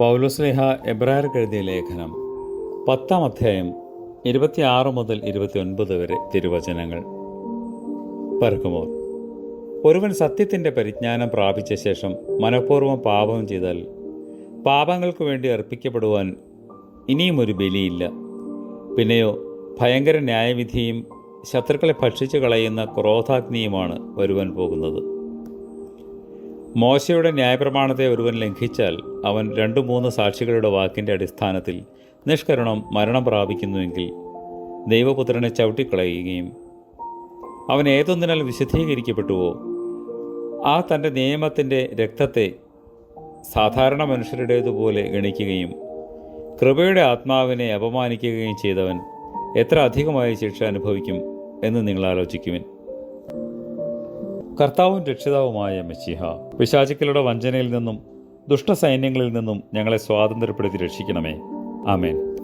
പൗലോസ്ലേഹ എബ്രായർക്ക് എഴുതിയ ലേഖനം. പത്താം അധ്യായം ഇരുപത്തിയാറ് മുതൽ ഇരുപത്തിയൊൻപത് വരെ തിരുവചനങ്ങൾ. പറക്കുമോ ഒരുവൻ സത്യത്തിന്റെ പരിജ്ഞാനം പ്രാപിച്ച ശേഷം മനഃപൂർവം പാപം ചെയ്താൽ പാപങ്ങൾക്ക് വേണ്ടി അർപ്പിക്കപ്പെടുവാൻ ഇനിയും ഒരു ബലിയില്ല. പിന്നെയോ ഭയങ്കര ന്യായവിധിയും ശത്രുക്കളെ ഭക്ഷിച്ചു കളയുന്ന ക്രോധാഗ്നിയുമാണ് വരുവാൻ പോകുന്നത്. മോശയുടെ ന്യായപ്രമാണത്തെ ഒരുവൻ ലംഘിച്ചാൽ അവൻ രണ്ടു മൂന്ന് സാക്ഷികളുടെ വാക്കിന്റെ അടിസ്ഥാനത്തിൽ നിഷ്കരണം മരണം പ്രാപിക്കുന്നുവെങ്കിൽ ദൈവപുത്രനെ ചവിട്ടിക്കളയുകയും അവൻ ഏതൊന്നിനാൽ വിശുദ്ധീകരിക്കപ്പെട്ടുവോ ആ തന്റെ നിയമത്തിന്റെ രക്തത്തെ സാധാരണ മനുഷ്യരുടേതുപോലെ ഗണിക്കുകയും കൃപയുടെ ആത്മാവിനെ അപമാനിക്കുകയും ചെയ്തവൻ എത്ര അധികമായ ശിക്ഷ അനുഭവിക്കും എന്ന് നിങ്ങൾ ആലോചിക്കുവിൻ. കർത്താവും രക്ഷിതാവുമായ മെസ്സിഹ പിശാചുക്കളുടെ വഞ്ചനയിൽ നിന്നും ദുഷ്ടസൈന്യങ്ങളിൽ നിന്നും ഞങ്ങളെ സ്വാതന്ത്ര്യപ്പെടുത്തി രക്ഷിക്കണമേ. ആമേൻ.